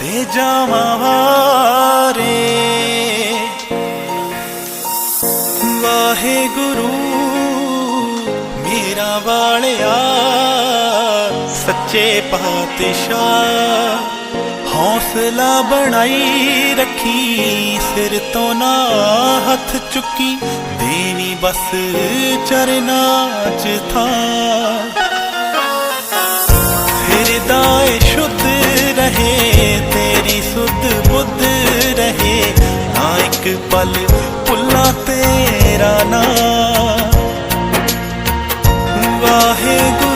ਤੇ ਜਾਵਾਂ ਵਾਰੇ ਵਾਹਿਗੁਰੂ, ਮੇਰਾ ਵਾਲਿਆ, ਸੱਚੇ ਪਾਤਸ਼ਾਹ, ਹੌਸਲਾ ਬਣਾਈ ਰੱਖੀ, ਸਿਰ ਤੋਂ ਨਾ ਹੱਥ ਚੁੱਕੀ, ਦੇਵੀ ਬਸ ਚਰਨਾ 'ਚ ਥਾਂ। ਇੱਕ ਪਲ ਤੇਰਾ ਨਾਂ। ਵਾਹਿਗੁਰੂ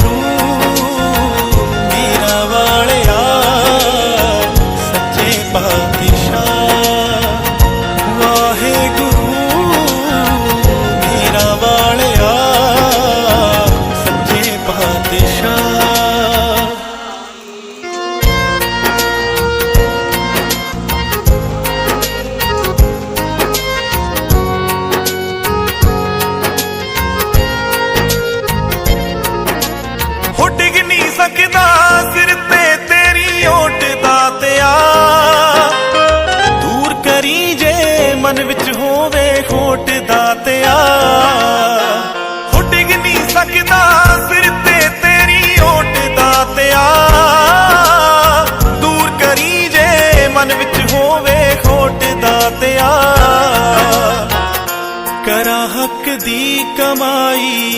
ਦੀ ਕਮਾਈ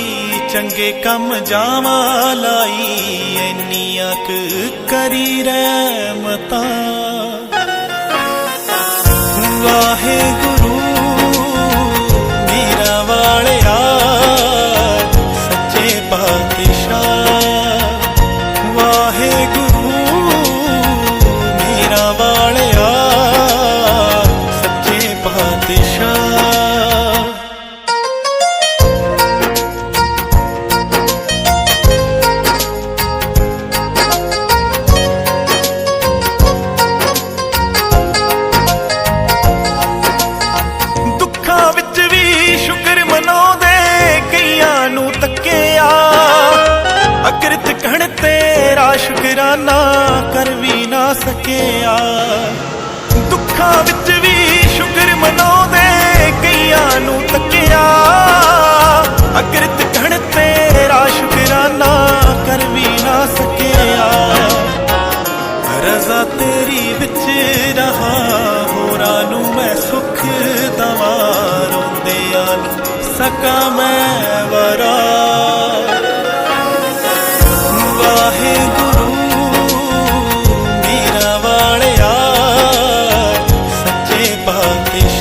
ਚੰਗੇ ਕੰਮ ਜਾਵਾਂ ਲਾਈ ਇੰਨੀਆਂ ਕੁ ਕਰੀ ਰਹਿਮਤਾਂ। ਸ਼ੁਕਰਾਨਾ ਕਰ ਵੀ ਨਾ ਸਕਿਆ। ਦੁੱਖਾਂ ਵਿੱਚ ਵੀ ਸ਼ੁਕਰ ਮਨਾਉਂਦੇ ਕਈਆਂ ਨੂੰ ਤੱਕਿਆ। ਅਕਰਤ ਕਣ ਤੇਰਾ ਸ਼ੁਕਰਾਨਾ ਕਰ ਵੀ ਨਾ ਸਕਿਆ। ਰਜ਼ਾ ਤੇਰੀ ਵਿੱਚ ਰਹਾ, ਹੋਰਾਂ ਨੂੰ ਮੈਂ ਸੁਖ ਦਵਾਂ। ਰੋਂਦਿਆਂ ਨੂੰ ਸਕਾ ਮੈਂ ਵਰਾ। ডাকে